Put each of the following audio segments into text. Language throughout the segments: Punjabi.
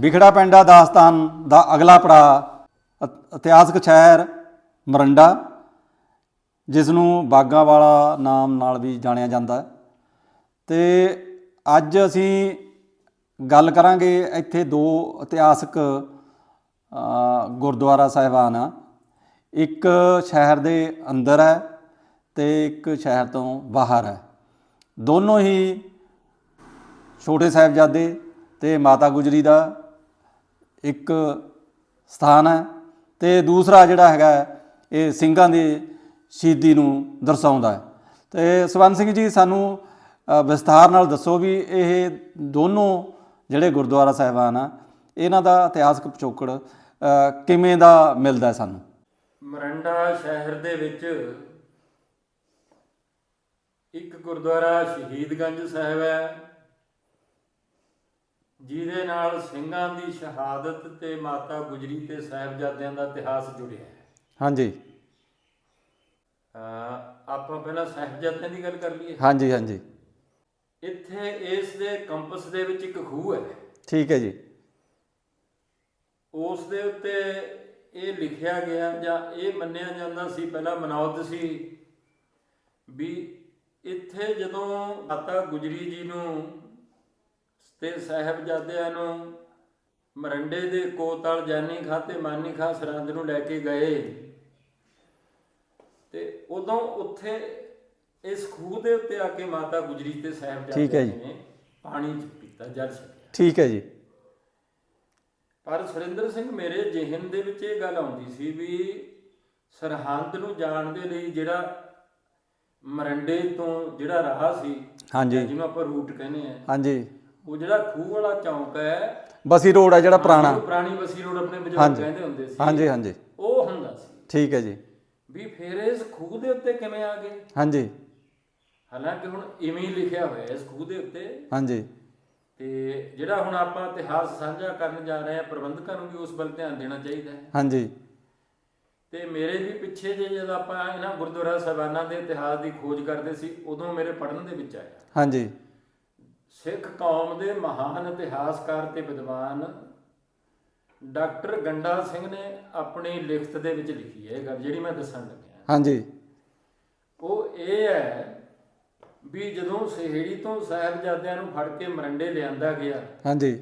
ਵਿਖੜਾ ਪਿੰਡਾ ਦਾਸਤਾਨ ਦਾ ਅਗਲਾ ਪੜਾਅ ਇਤਿਹਾਸਕ ਸ਼ਹਿਰ ਮਰੰਡਾ ਜਿਸ ਨੂੰ ਬਾਗਾ ਵਾਲਾ ਨਾਮ ਨਾਲ ਵੀ ਜਾਣਿਆ ਜਾਂਦਾ ਹੈ। ਤੇ ਅੱਜ ਅਸੀਂ ਗੱਲ ਕਰਾਂਗੇ ਇੱਥੇ ਦੋ ਇਤਿਹਾਸਕ ਗੁਰਦੁਆਰਾ ਸਾਹਿਬਾਨ ਆ। ਇੱਕ ਸ਼ਹਿਰ ਦੇ ਅੰਦਰ ਹੈ ਤੇ ਇੱਕ ਸ਼ਹਿਰ ਤੋਂ ਬਾਹਰ ਹੈ। ਦੋਨੋਂ ਹੀ ਛੋਟੇ ਸਾਹਿਬਜ਼ਾਦੇ ਤੇ ਮਾਤਾ ਗੁਜਰੀ ਦਾ ਇੱਕ ਸਥਾਨ ਹੈ ਤੇ ਦੂਸਰਾ ਜਿਹੜਾ ਹੈਗਾ ਇਹ ਸਿੰਘਾਂ ਦੀ ਸ਼ਹੀਦੀ ਨੂੰ ਦਰਸਾਉਂਦਾ ਹੈ। ਤੇ ਸਵਰਨ ਸਿੰਘ ਜੀ, ਸਾਨੂੰ ਵਿਸਥਾਰ ਨਾਲ ਦੱਸੋ ਵੀ ਇਹ ਦੋਨੋਂ ਜਿਹੜੇ ਗੁਰਦੁਆਰਾ ਸਾਹਿਬਾਨ ਆ, ਇਹਨਾਂ ਦਾ ਇਤਿਹਾਸਕ ਪਿਛੋਕੜ ਕਿਵੇਂ ਦਾ ਮਿਲਦਾ ਸਾਨੂੰ? ਮਰੰਡਾ ਸ਼ਹਿਰ ਦੇ ਵਿੱਚ ਇੱਕ ਗੁਰਦੁਆਰਾ ਸ਼ਹੀਦਗੰਜ ਸਾਹਿਬ ਹੈ। ਜਿਹਦੇ ਨਾਲ ਸਿੰਘਾਂ ਦੀ ਸ਼ਹਾਦਤ ਤੇ ਮਾਤਾ ਗੁਜਰੀ ਤੇ ਸਾਹਿਬਜ਼ਾਦਿਆਂ ਦਾ ਇਤਿਹਾਸ ਜੁੜਿਆ ਹੈ। ਹਾਂਜੀ। ਆਪਾਂ ਪਹਿਲਾਂ ਸਾਹਿਬਜ਼ਾਦਿਆਂ ਦੀ ਗੱਲ ਕਰ ਲਈਏ। ਹਾਂਜੀ ਹਾਂਜੀ। ਇੱਥੇ ਇਸ ਦੇ ਕੰਪਸ ਦੇ ਵਿੱਚ ਇੱਕ ਖੂਹ ਹੈ। ਠੀਕ ਹੈ ਜੀ। ਉਸ ਦੇ ਉੱਤੇ ਇਹ ਲਿਖਿਆ ਗਿਆ ਜਾਂ ਇਹ ਮੰਨਿਆ ਜਾਂਦਾ ਸੀ ਪਹਿਲਾਂ ਮਨੌਤ ਸੀ ਵੀ ਇੱਥੇ ਜਦੋਂ ਮਾਤਾ ਗੁਜਰੀ ਜੀ ਨੂੰ ਤੇ ਸਾਹਿਬਜ਼ਾਦਿਆਂ ਨੂੰ ਮਰੰਡੇ ਦੇ ਕੋਤਲ ਜਾਨੀ ਖਾਂ ਤੇ ਮਾਨੀ ਖਾਂ ਸਰਹੰਦ ਨੂੰ ਲੈ ਕੇ ਗਏ। ਤੇ ਉਦੋਂ ਉੱਥੇ ਇਸ ਖੂਹ ਦੇ ਉੱਤੇ ਆ ਕੇ ਮਾਤਾ ਗੁਜਰੀ ਤੇ ਠੀਕ ਹੈ ਸਾਹਿਬਜ਼ਾਦਿਆਂ ਜੀ। ਨੇ ਪਾਣੀ ਪੀਤਾ ਜਲ ਛਕਿਆ। ਠੀਕ ਹੈ ਜੀ। ਪਰ ਸੁਰਿੰਦਰ ਸਿੰਘ ਮੇਰੇ ਜ਼ਿਹਨ ਦੇ ਵਿੱਚ ਇਹ ਗੱਲ ਆਉਂਦੀ ਸੀ ਵੀ ਸਰਹੰਦ ਨੂੰ ਜਾਣ ਦੇ ਲਈ ਜਿਹੜਾ ਮਰੰਡੇ ਤੋਂ ਜਿਹੜਾ ਰਾਹ ਸੀ ਹਾਂਜੀ। ਜਿਹਨੂੰ ਆਪਾਂ ਰੂਟ ਕਹਿੰਦੇ ਆ ਹਾਂਜੀ। ਉਹ ਜਿਹੜਾ ਖੂਹ ਵਾਲਾ ਚੌਂਕ ਹੈ ਬਸੀ ਰੋਡ ਹੈ ਜਿਹੜਾ ਪੁਰਾਣਾ। ਪੁਰਾਣੀ ਬਸੀ ਰੋਡ ਆਪਣੇ ਬਜ਼ੁਰਗ ਹਾਂਜੀ। ਕਹਿੰਦੇ ਹੁੰਦੇ ਸੀ। ਹਾਂਜੀ ਹਾਂਜੀ। ਉਹ ਹੁੰਦਾ ਸੀ। ਠੀਕ ਹੈ ਜੀ। ਵੀ ਫਿਰ ਇਸ ਖੂਹ ਦੇ ਉੱਤੇ ਕਿਵੇਂ ਆ ਗਏ? ਹਾਂਜੀ। ਹਾਲਾਂਕਿ ਹੁਣ ਇਵੇਂ ਹੀ ਲਿਖਿਆ ਹੋਇਆ ਇਸ ਖੂਹ ਦੇ ਉੱਤੇ। ਹਾਂਜੀ। ਤੇ ਜਿਹੜਾ ਹੁਣ ਆਪਾਂ ਇਤਿਹਾਸ ਸਾਂਝਾ ਕਰਨ ਜਾ ਰਹੇ ਹਾਂ ਪ੍ਰਬੰਧਕਾਂ ਨੂੰ ਵੀ ਉਸ ਵੱਲ ਧਿਆਨ ਦੇਣਾ ਚਾਹੀਦਾ ਹੈ। ਹਾਂਜੀ। ਤੇ ਮੇਰੇ ਵੀ ਪਿੱਛੇ ਜੇ ਜਦੋਂ ਆਪਾਂ ਇਹਨਾਂ ਗੁਰਦੁਆਰਾ ਸਾਹਿਬਾਨਾਂ ਦੇ ਇਤਿਹਾਸ ਦੀ ਖੋਜ ਕਰਦੇ ਸੀ ਉਦੋਂ ਮੇਰੇ ਪੜ੍ਹਨ ਦੇ ਵਿੱਚ ਆਇਆ। ਹਾਂਜੀ। ਸਿੱਖ ਕੌਮ ਦੇ ਮਹਾਨ ਇਤਿਹਾਸਕਾਰ ਤੇ ਵਿਦਵਾਨ ਡਾਕਟਰ ਗੰਡਾ ਸਿੰਘ ਨੇ ਆਪਣੀ ਲਿਖਤ ਦੇ ਵਿੱਚ ਲਿਖੀ ਹੈ ਇਹ ਗੱਲ ਜਿਹੜੀ ਮੈਂ ਦੱਸਣ ਲੱਗਿਆ। ਹਾਂਜੀ। ਉਹ ਇਹ ਹੈ ਵੀ ਜਦੋਂ ਸਹੇੜੀ ਤੋਂ ਸਾਹਿਬਜ਼ਾਦਿਆਂ ਨੂੰ ਫੜ ਕੇ ਮਰੰਡੇ ਲਿਆਂਦਾ ਗਿਆ ਹਾਂਜੀ।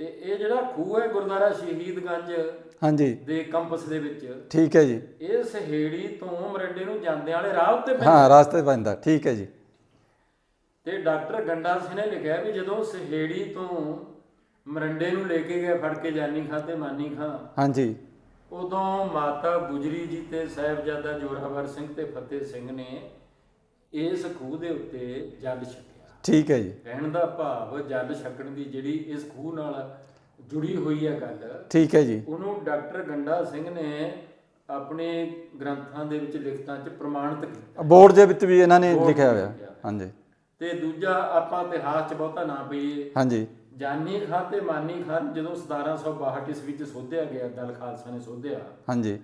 ਤੇ ਇਹ ਜਿਹੜਾ ਖੂਹ ਹੈ ਗੁਰਦੁਆਰਾ ਸ਼ਹੀਦਗੰਜ ਹਾਂਜੀ। ਦੇ ਕੰਪਸ ਦੇ ਵਿੱਚ ਠੀਕ ਹੈ ਜੀ। ਇਹ ਸਹੇੜੀ ਤੋਂ ਮਰੰਡੇ ਨੂੰ ਜਾਂਦੇ ਵਾਲੇ ਰਾਹ ਉੱਤੇ ਪੈਂਦਾ। ਹਾਂ ਰਾਸਤੇ ਪੈਂਦਾ ਠੀਕ ਹੈ ਜੀ। ਤੇ ਡਾਕਟਰ ਗੰਡਾ ਸਿੰਘ ਨੇ ਲਿਖਿਆ ਵੀ ਜਦੋਂ ਸਹੇੜੀ ਤੋਂ ਮਰੰਡੇ ਨੂੰ ਲੈ ਕੇ ਗਏ ਫੜ ਕੇ ਜਾਨੀ ਖਾਂ ਤੇ ਮਾਨੀ ਖਾਂ ਹਾਂਜੀ। ਉਦੋਂ ਮਾਤਾ ਗੁਜਰੀ ਜੀ ਤੇ ਸਾਹਿਬਜ਼ਾਦਾ ਜੋਰਾਵਰ ਸਿੰਘ ਤੇ ਫਤਿਹ ਸਿੰਘ ਨੇ ਇਸ ਖੂਹ ਦੇ ਉੱਤੇ ਜਲ ਛਕਿਆ। ਠੀਕ ਹੈ ਜੀ। ਕਹਿਣ ਦਾ ਭਾਵ ਜਲ ਛਕਣ ਦੀ ਜਿਹੜੀ ਇਸ ਖੂਹ ਨਾਲ ਜੁੜੀ ਹੋਈ ਹੈ ਗੱਲ ਠੀਕ ਹੈ ਜੀ। ਉਹਨੂੰ ਡਾਕਟਰ ਗੰਡਾ ਸਿੰਘ ਨੇ ਆਪਣੇ ਗ੍ਰੰਥਾਂ ਦੇ ਵਿੱਚ ਲਿਖਤਾਂ 'ਚ ਪ੍ਰਮਾਣਿਤ ਕੀਤਾ। ਬੋਰਡ ਦੇ ਵਿੱਚ ਵੀ ਇਹਨਾਂ ਨੇ ਲਿਖਿਆ ਹੋਇਆ। ਹਾਂਜੀ। ਤੇ ਦੂਜਾ ਆਪਾਂ ਇਤਿਹਾਸ 'ਚ ਬਹੁਤਾ ਨਾ ਪਈਏ। ਹਾਂਜੀ। ਜਾਨੀ ਖਾਂ ਤੇ ਮਾਨੀ ਖਾਨ ਜਦੋਂ 1762 ਈਸਵੀ ਵਿੱਚ ਸੋਧਿਆ ਗਿਆ ਦਲ ਖਾਲਸਾ ਨੇ ਸੋਧਿਆ। ਹਾਂਜੀ।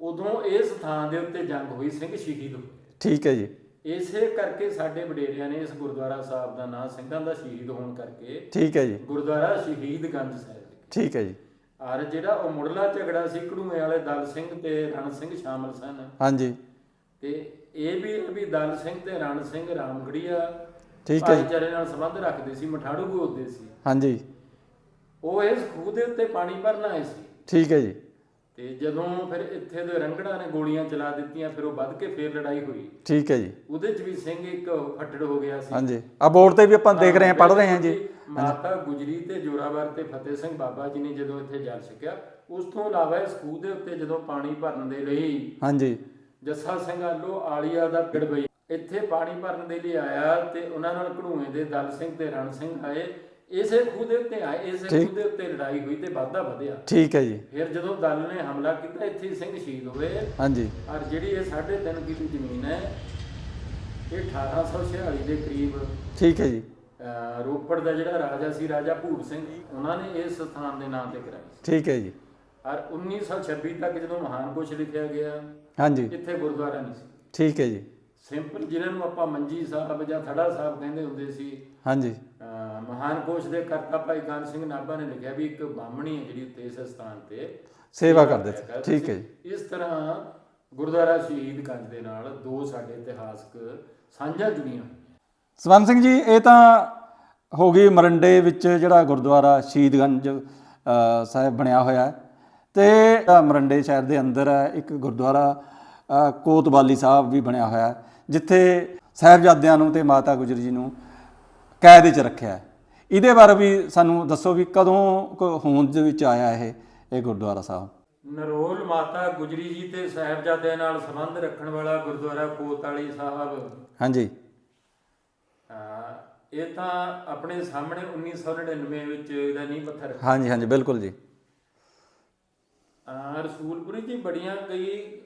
ਉਦੋਂ ਇਸ ਥਾਂ ਦੇ ਉੱਤੇ ਜੰਗ ਹੋਈ ਸਿੰਘ ਸ਼ਹੀਦ ਹੋਏ। ਠੀਕ ਹੈ ਜੀ। ਇਸੇ ਕਰਕੇ ਸਾਡੇ ਵਡੇਰਿਆਂ ਨੇ ਇਸ ਗੁਰਦੁਆਰਾ ਸਾਹਿਬ ਦਾ ਨਾਮ ਸਿੰਘਾਂ ਦਾ ਸ਼ਹੀਦ ਹੋਣ ਕਰਕੇ ਠੀਕ ਹੈ ਜੀ। ਗੁਰਦੁਆਰਾ ਸ਼ਹੀਦਗੰਜ ਸਾਹਿਬ ਠੀਕ ਹੈ ਜੀ। ਔਰ ਜਿਹੜਾ ਉਹ ਮੁੱਢਲਾ ਝਗੜਾ ਸੀ ਕੜੂਏ ਵਾਲੇ ਦਲ ਸਿੰਘ ਤੇ ਰਣ ਸਿੰਘ ਸ਼ਾਮਲ ਸਨ। ਹਾਂਜੀ। ਤੇ ਇਹ ਵੀ ਵੀ ਦਲ ਸਿੰਘ ਤੇ ਰਣ ਸਿੰਘ ਰਾਮਗੜੀਆ ਠੀਕ ਹੈ ਭਾਈਚਾਰੇ ਨਾਲ ਸੰਬੰਧ ਰੱਖਦੇ ਸੀ ਮਠਾੜੂ ਗੋਦਦੇ ਸੀ। ਹਾਂਜੀ। ਉਹ ਇਸ ਖੂਹ ਦੇ ਉੱਤੇ ਪਾਣੀ ਭਰਨ ਆਏ ਸੀ। ਠੀਕ ਹੈ ਜੀ। ਤੇ ਜਦੋਂ ਫਿਰ ਇੱਥੇ ਦੇ ਰੰਗੜਾਂ ਨੇ ਗੋਲੀਆਂ ਚਲਾ ਦਿੱਤੀਆਂ ਫਿਰ ਉਹ ਵੱਧ ਕੇ ਫੇਰ ਲੜਾਈ ਹੋਈ। ਠੀਕ ਹੈ ਜੀ। ਉਹਦੇ 'ਚ ਵੀ ਸਿੰਘ ਇੱਕ ਫੱਟੜ ਹੋ ਗਿਆ ਸੀ। ਹਾਂਜੀ। ਆ ਬੋਰਡ ਤੇ ਵੀ ਆਪਾਂ ਦੇਖ ਰਹੇ ਹਾਂ ਪੜ੍ਹ ਰਹੇ ਹਾਂ ਜੀ। ਮਾਤਾ ਗੁਜਰੀ ਤੇ ਜੋਰਾਵਰ ਤੇ ਫਤਿਹ ਸਿੰਘ ਬਾਬਾ ਜੀ ਨੇ ਜਦੋਂ ਇੱਥੇ ਜਲ ਛਕਿਆ ਉਸ ਤੋਂ ਇਲਾਵਾ ਇਸ ਖੂਹ ਦੇ ਉੱਤੇ ਜਦੋਂ ਪਾਣੀ ਭਰਨ ਦੇ ਲਈ ਹਾਂਜੀ। ਜੱਸਾ ਸਿੰਘ ਆਲੋ ਆਲੀਆ ਦਾ ਪਿੜ ਬਈ। ਇੱਥੇ ਪਾਣੀ ਭਰਨ ਦੇ ਲਈ ਆਇਆ ਤੇ ਉਹਨਾਂ ਨਾਲ ਘੜੂਏ ਦੇ ਦਲ ਸਿੰਘ ਤੇ ਰਣ ਸਿੰਘ ਆਏ। ਇਸੇ ਖੂਹ ਦੇ ਉੱਤੇ ਆਏ ਇਸੇ। ਖੂਹ ਦੇ ਉੱਤੇ ਲੜਾਈ ਹੋਈ ਤੇ ਵਾਧਾ ਵਧਿਆ। ਠੀਕ ਹੈ ਜੀ। ਫਿਰ ਜਦੋਂ ਦਲ ਨੇ ਹਮਲਾ ਕੀਤਾ ਇੱਥੇ ਸਿੰਘ ਸ਼ਹੀਦ ਹੋਏ। ਹਾਂਜੀ। ਔਰ ਜਿਹੜੀ ਇਹ 3.5 ਕਿੱਲੇ ਜ਼ਮੀਨ ਹੈ ਇਹ 1846 ਦੇ ਕਰੀਬ ਠੀਕ ਹੈ ਜੀ। ਰੋਪੜ ਦਾ ਜਿਹੜਾ ਰਾਜਾ ਸੀ ਰਾਜਾ ਭੂਰ ਸਿੰਘ ਉਹਨਾਂ ਨੇ ਇਸ ਸਥਾਨ ਦੇ ਨਾਮ ਤੇ ਕਰਾਈ ਠੀਕ ਹੈ ਜੀ। ਔਰ 1926 ਤੱਕ ਜਦੋਂ ਮਹਾਨ ਕੋਸ਼ ਲਿਖਿਆ ਗਿਆ ਹਾਂਜੀ। ਇੱਥੇ ਗੁਰਦੁਆਰਾ ਨਹੀਂ ਸੀ। ਠੀਕ ਹੈ ਜੀ। ਸਿੰਪਲ ਜਿਹਨਾਂ ਨੂੰ ਆਪਾਂ ਮੰਜੀ ਸਾਹਿਬ ਜਾਂ ਥੜਾ ਸਾਹਿਬ ਕਹਿੰਦੇ ਹੁੰਦੇ ਸੀ ਹਾਂਜੀ। ਮਹਾਨ ਕੋਸ਼ ਦੇ ਕਰਤਾ ਭਾਈ ਗਨ ਸਿੰਘ ਨਾਭਾ ਨੇ ਲਿਖਿਆ ਵੀ ਇੱਕ ਬਾਹਮਣੀ ਹੈ ਜਿਹੜੀ ਉੱਤੇ ਇਸ ਸਥਾਨ ਤੇ ਸੇਵਾ ਕਰਦੇ ਸੀ। ਠੀਕ ਹੈ ਜੀ। ਇਸ ਤਰ੍ਹਾਂ ਗੁਰਦੁਆਰਾ ਸ਼ਹੀਦ ਗੰਜ ਦੇ ਨਾਲ ਦੋ ਸਾਡੇ ਇਤਿਹਾਸਕ ਸਾਂਝਾ ਜੁੜੀਆਂ। ਸਵੰਤ ਸਿੰਘ ਜੀ ਇਹ ਤਾਂ ਹੋ ਗਈ ਮਰੰਡੇ ਵਿੱਚ ਜਿਹੜਾ ਗੁਰਦੁਆਰਾ ਸ਼ਹੀਦਗੰਜ ਸਾਹਿਬ ਬਣਿਆ ਹੋਇਆ ਹੈ। ਤੇ ਅ, ਮਰੰਡੇ ਸ਼ਹਿਰ ਦੇ ਅੰਦਰ ਹੈ ਇੱਕ ਗੁਰਦੁਆਰਾ ਕੋਤਵਾਲੀ ਸਾਹਿਬ ਵੀ ਬਣਿਆ ਹੋਇਆ ਹੈ ਜਿੱਥੇ ਸਾਹਿਬਜ਼ਾਦਿਆਂ ਨੂੰ ਤੇ ਮਾਤਾ ਗੁਜਰੀ ਜੀ ਨੂੰ ਕੈਦ ਵਿੱਚ ਰੱਖਿਆ ਇਹਦੇ ਬਾਰੇ ਵੀ ਸਾਨੂੰ ਦੱਸੋ ਵੀ ਕਦੋਂ ਹੋਂਦ ਦੇ ਵਿੱਚ ਆਇਆ ਇਹ ਇਹ ਗੁਰਦੁਆਰਾ ਸਾਹਿਬ? ਨਰੋਲ ਮਾਤਾ ਗੁਜਰੀ ਜੀ ਤੇ ਸਾਹਿਬਜ਼ਾਦਿਆਂ ਨਾਲ ਸੰਬੰਧ ਰੱਖਣ ਵਾਲਾ ਗੁਰਦੁਆਰਾ ਕੋਤਵਾਲੀ ਸਾਹਿਬ। ਹਾਂਜੀ। ਇਹ ਤਾਂ ਆਪਣੇ ਸਾਹਮਣੇ 1999 ਵਿੱਚ ਇਹਦਾ ਨੀਂਹ ਪੱਥਰ। ਹਾਂਜੀ ਹਾਂਜੀ ਬਿਲਕੁਲ ਜੀ। ਅਹ ਰਸੂਲਪੁਰੀ ਜੀ ਬੜੀਆਂ ਕਈ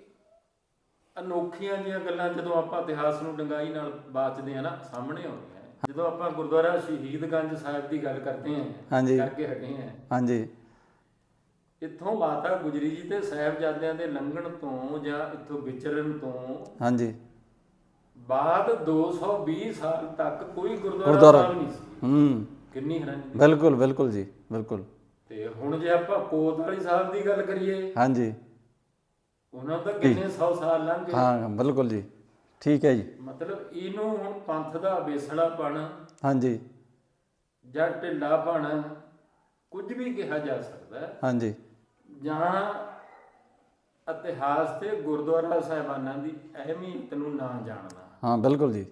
ਅਨੋਖੀਆਂ ਜੀਆਂ ਗੱਲਾਂ ਜਦੋਂ ਆਪਾਂ ਇਤਿਹਾਸ ਨੂੰ ਡੰਗਾਈ ਨਾਲ ਬਾਚਦੇ ਆ ਨਾ ਸਾਹਮਣੇ ਆਉਂਦੀਆਂ। ਜਦੋਂ ਆਪਾਂ ਗੁਰਦੁਆਰਾ ਸ਼ਹੀਦਗੰਜ ਸਾਹਿਬ ਦੀ ਗੱਲ ਕਰਦੇ ਆਂ ਹਾਂਜੀ। ਕਰਕੇ ਹਟੇ ਆਂ ਹਾਂਜੀ। ਇੱਥੋਂ ਮਾਤਾ ਗੁਜਰੀ ਜੀ ਤੇ ਸਾਹਿਬਜ਼ਾਦਿਆਂ ਦੇ ਲੰਘਣ ਤੋਂ ਜਾਂ ਇੱਥੋਂ ਵਿਚਰਨ ਤੋਂ ਹਾਂਜੀ। ਬਾਅਦ 220 ਸਾਲ ਤੱਕ ਕੋਈ ਗੁਰਦੁਆਰਾ ਗੁਰਦੁਆਰਾ। ਸਾਹਿਬ ਨਹੀਂ ਸੀ। ਹੂੰ। ਕਿੰਨੀ ਹੈਰਾਨੀ। ਦੀ। ਬਿਲਕੁਲ ਬਿਲਕੁਲ ਜੀ ਬਿਲਕੁਲ। ਤੇ ਹੁਣ ਜੇ ਆਪਾਂ ਕੋਤਵਾਲੀ ਸਾਹਿਬ ਦੀ ਗੱਲ ਕਰੀਏ ਹਾਂਜੀ। ਉਹਨਾਂ ਦਾ ਕਿੰਨੇ ਸੌ ਸਾਲ ਲੰਘ ਗਏ? ਹਾਂ ਬਿਲਕੁਲ ਜੀ। ਠੀਕ ਹੈ ਜੀ। ਮਤਲਬ ਇਹਨੂੰ ਹੁਣ ਪੰਥ ਦਾ ਬੇਸੜਾਪਣ ਹਾਂਜੀ। ਜਾਂ ਢਿੱਲਾਪਣ ਕੁਝ ਵੀ ਕਿਹਾ ਜਾ ਸਕਦਾ ਹੈ। ਹਾਂਜੀ। ਜਾਂ ਇਤਿਹਾਸ ਤੇ ਗੁਰਦੁਆਰਾ ਸਾਹਿਬਾਨਾਂ ਦੀ ਅਹਿਮੀਅਤ ਨੂੰ ਨਾ ਜਾਣਨਾ। ਹਾਂ ਬਿਲਕੁਲ ਜੀ।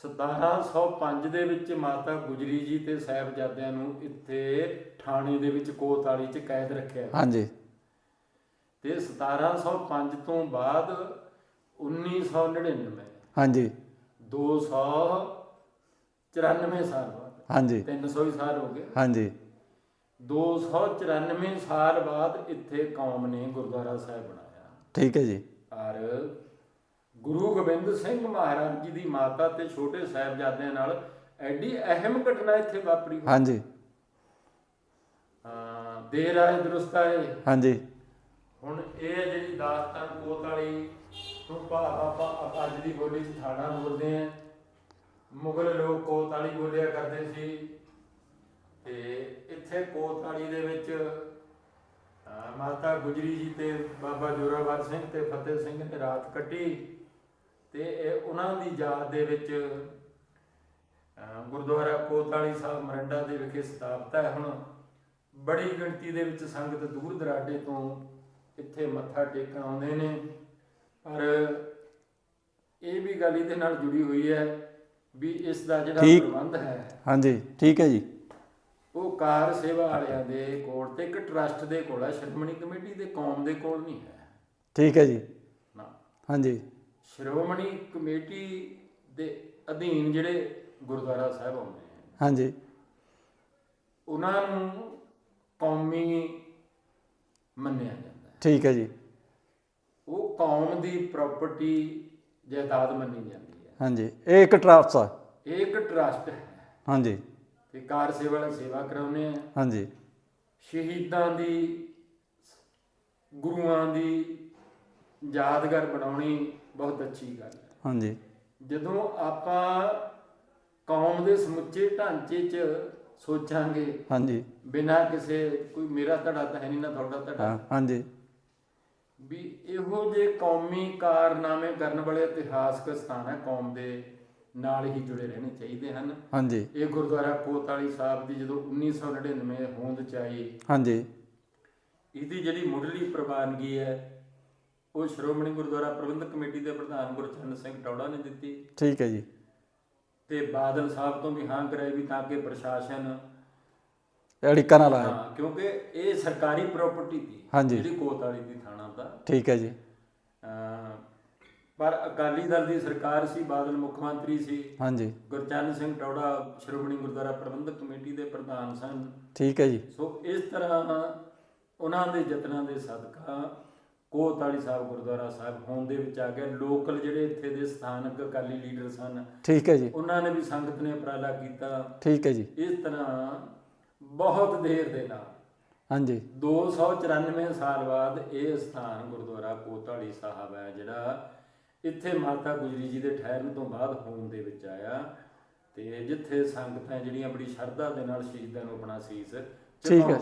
1705 ਦੇ ਵਿੱਚ ਮਾਤਾ ਗੁਜਰੀ ਜੀ ਤੇ ਸਾਹਿਬਜ਼ਾਦਿਆਂ ਨੂੰ ਇੱਥੇ ਥਾਣੇ ਦੇ ਵਿੱਚ ਕੋਤਵਾਲੀ 'ਚ ਕੈਦ ਰੱਖਿਆ। ਹਾਂਜੀ। ਤੇ 1705 ਤੋਂ ਬਾਅਦ 1999 ਹਾਂਜੀ। 294 ਸਾਲ ਬਾਅਦ। ਹਾਂਜੀ। 300 ਹੀ ਸਾਲ ਹੋ ਗਏ। ਹਾਂਜੀ। 294 ਸਾਲ ਬਾਅਦ ਇੱਥੇ ਕੌਮ ਨੇ ਗੁਰਦੁਆਰਾ ਸਾਹਿਬ ਬਣਾਇਆ। ਠੀਕ ਹੈ ਜੀ। ਔਰ ਗੁਰੂ ਗੋਬਿੰਦ ਸਿੰਘ ਮਹਾਰਾਜ ਜੀ ਦੀ ਮਾਤਾ ਤੇ ਛੋਟੇ ਸਾਹਿਬਜ਼ਾਦਿਆਂ ਨਾਲ ਐਡੀ ਅਹਿਮ ਘਟਨਾ ਇੱਥੇ ਵਾਪਰੀ। ਹਾਂਜੀ। ਹਾਂ ਦੇਰ ਆਏ ਦਰੁਸਤ ਆਏ। ਹਾਂਜੀ। ਹੁਣ ਇਹ ਜਿਹੜੀ ਦਾਸਤਾਨ ਕੋਤ ਵਾਲੀ ਤੋਂ ਭਾਵ ਅੱਜ ਦੀ ਬੋਲੀ ਚ ਥਾਣਾ ਬੋਲਦੇ ਆ। ਮੁਗਲ ਲੋਕ ਕੋਤ ਵਾਲੀ ਬੋਲਿਆ ਕਰਦੇ ਸੀ। ਤੇ ਇੱਥੇ ਕੋਤ ਵਾਲੀ ਦੇ ਵਿੱਚ ਮਾਤਾ ਗੁਜਰੀ ਜੀ ਤੇ ਬਾਬਾ ਜੋਰਾਵਰ ਸਿੰਘ ਤੇ ਫਤਿਹ ਸਿੰਘ ਨੇ ਰਾਤ ਕੱਟੀ ਤੇ ਇਹ ਉਹਨਾਂ ਦੀ ਯਾਦ ਦੇ ਵਿੱਚ ਗੁਰਦੁਆਰਾ ਕੋਤਵਾਲੀ ਸਾਹਿਬ ਮਰੰਡਾ ਦੇ ਵਿਖੇ ਸਥਾਪਿਤ ਹੈ। ਹੁਣ ਬੜੀ ਗਿਣਤੀ ਦੇ ਵਿੱਚ ਸੰਗਤ ਦੂਰ ਦਰਾਡੇ ਤੋਂ ਇੱਥੇ ਮੱਥਾ ਟੇਕਣ ਆਉਂਦੇ ਨੇ। ਪਰ ਇਹ ਵੀ ਗੱਲ ਇਹਦੇ ਨਾਲ ਜੁੜੀ ਹੋਈ ਹੈ ਵੀ ਇਸ ਦਾ ਜਿਹੜਾ। ਪ੍ਰਬੰਧ ਹੈ ਹਾਂਜੀ ਠੀਕ ਹੈ ਜੀ। ਉਹ ਕਾਰ ਸੇਵਾ ਵਾਲਿਆਂ ਦੇ ਕੋਲ ਤੇ ਇੱਕ ਟਰਸਟ ਦੇ ਕੋਲ ਹੈ। ਸ਼੍ਰੋਮਣੀ ਕਮੇਟੀ ਦੇ ਕੌਮ ਦੇ ਕੋਲ ਨਹੀਂ ਹੈ। ਠੀਕ ਹੈ ਜੀ। ਹਾਂਜੀ। ਸ਼੍ਰੋਮਣੀ ਕਮੇਟੀ ਦੇ ਅਧੀਨ ਜਿਹੜੇ ਗੁਰਦੁਆਰਾ ਸਾਹਿਬ ਆਉਂਦੇ ਹੈ ਹਾਂਜੀ। ਉਹਨਾਂ ਨੂੰ ਕੌਮੀ ਮੰਨਿਆ ਜਾਂਦਾ ਹੈ। ਠੀਕ ਹੈ ਜੀ। ਉਹ ਕੌਮ ਦੀ ਪ੍ਰਾਪਰਟੀ ਜਾਇਦਾਦ ਮੰਨੀ ਜਾਂਦੀ ਹੈ। ਹਾਂਜੀ। ਇਹ ਇੱਕ ਟਰਾਫਸ ਆ। ਇਹ ਇੱਕ ਟਰਸਟ ਹੈ। ਹਾਂਜੀ। ਤੇ ਕਾਰ ਸੇਵਾ ਵਾਲੇ ਸੇਵਾ ਕਰਾਉਂਦੇ ਆ। ਹਾਂਜੀ। ਸ਼ਹੀਦਾਂ ਦੀ ਗੁਰੂਆਂ ਦੀ ਯਾਦਗਾਰ ਬਣਾਉਣੀ ਬਹੁਤ ਅੱਛੀ ਗੱਲ ਹਾਂਜੀ। ਜਦੋਂ ਆਪਾਂ ਕੌਮ ਦੇ ਸਮੁੱਚੇ ਢਾਂਚੇ 'ਚ ਸੋਚਾਂਗੇ ਹਾਂਜੀ। ਬਿਨਾਂ ਕਿਸੇ ਕੋਈ ਮੇਰਾ ਧੜਾ ਤਾਂ ਹੈ ਨਹੀਂ ਨਾ ਤੁਹਾਡਾ ਧੜਾ। ਹਾਂ ਹਾਂਜੀ। ਵੀ ਇਹੋ ਜੇ ਕੌਮੀ ਕਾਰਨਾਮੇ ਕਰਨ ਵਾਲੇ ਇਤਿਹਾਸਕ ਸਥਾਨ ਹੈ ਕੌਮ ਦੇ ਨਾਲ ਹੀ ਜੁੜੇ ਰਹਿਣੇ ਚਾਹੀਦੇ ਹਨ। ਹਾਂਜੀ। ਇਹ ਗੁਰਦੁਆਰਾ ਕੋਤਵਾਲੀ ਸਾਹਿਬ ਦੀ ਜਦੋਂ 1999 ਹੋਂਦ ਚ ਆਈ ਹਾਂਜੀ। ਇਹਦੀ ਜਿਹੜੀ ਮੁੱਢਲੀ ਪ੍ਰਵਾਨਗੀ ਹੈ ਉਹ ਸ਼੍ਰੋਮਣੀ ਗੁਰਦੁਆਰਾ ਪ੍ਰਬੰਧਕ ਕਮੇਟੀ ਦੇ ਪ੍ਰਧਾਨ ਗੁਰਚਰਨ ਸਿੰਘ ਟੌੜਾ ਨੇ ਦਿੱਤੀ। ਠੀਕ ਹੈ ਜੀ। ਤੇ ਬਾਦਲ ਸਾਹਿਬ ਤੋਂ ਵੀ ਹਾਂ ਕਰਾਈ ਵੀ ਤਾਂ ਕਿ ਪ੍ਰਸ਼ਾਸਨ ਅੜਿੱਕਾ ਆਇਆ ਹਾਂ। ਕਿਉਂਕਿ ਇਹ ਸਰਕਾਰੀ ਪ੍ਰਾਪਰਟੀ ਸੀ ਹਾਂਜੀ। ਜਿਹੜੀ ਕੋਤਵਾਲੀ ਦੀ ਥਾਣਾ ਦਾ। ਠੀਕ ਹੈ ਜੀ। ਪਰ ਅਕਾਲੀ ਦਲ ਦੀ ਸਰਕਾਰ ਸੀ ਬਾਦਲ ਮੁੱਖ ਮੰਤਰੀ ਸੀ। ਹਾਂਜੀ। ਗੁਰਚਰਨ ਸਿੰਘ ਟੌੜਾ ਸ਼੍ਰੋਮਣੀ ਗੁਰਦੁਆਰਾ ਪ੍ਰਬੰਧਕ ਕਮੇਟੀ ਦੇ ਪ੍ਰਧਾਨ ਸਨ। ਠੀਕ ਹੈ ਜੀ। ਸੋ ਇਸ ਤਰ੍ਹਾਂ ਉਹਨਾਂ ਦੇ ਯਤਨਾਂ ਦੇ ਸਦਕਾ ਕੋਤਵਾਲੀ ਸਾਹਿਬ ਗੁਰਦੁਆਰਾ ਸਾਹਿਬ ਹੋਂਦ ਦੇ ਵਿੱਚ ਆ ਗਿਆ ਲੋਕਲ ਜਿਹੜੇ ਇੱਥੇ ਦੇ ਸਥਾਨਕ ਅਕਾਲੀ ਲੀਡਰ ਸਨ ਠੀਕ ਹੈ ਜੀ। ਉਹਨਾਂ ਨੇ ਵੀ ਸੰਗਤ ਨੇ ਉਪਰਾਲਾ ਕੀਤਾ। ਠੀਕ ਹੈ ਜੀ। ਇਸ ਤਰ੍ਹਾਂ ਬਹੁਤ ਦੇਰ ਦੇ ਨਾਲ ਹਾਂਜੀ। 294 ਸਾਲ ਬਾਅਦ ਇਹ ਸਥਾਨ ਗੁਰਦੁਆਰਾ ਕੋਤਵਾਲੀ ਸਾਹਿਬ ਹੈ ਜਿਹੜਾ ਇੱਥੇ ਮਾਤਾ ਗੁਜਰੀ ਜੀ ਦੇ ਠਹਿਰਨ ਤੋਂ ਬਾਅਦ ਹੋਮ ਦੇ ਵਿੱਚ ਆਇਆ ਤੇ ਜਿੱਥੇ ਸੰਗਤਾਂ ਜਿਹੜੀਆਂ ਬੜੀ ਸ਼ਰਧਾ ਦੇ ਨਾਲ ਸ਼ਹੀਦਾਂ ਨੂੰ ਆਪਣਾ ਸੀਸ ਠੀਕ ਹੈ।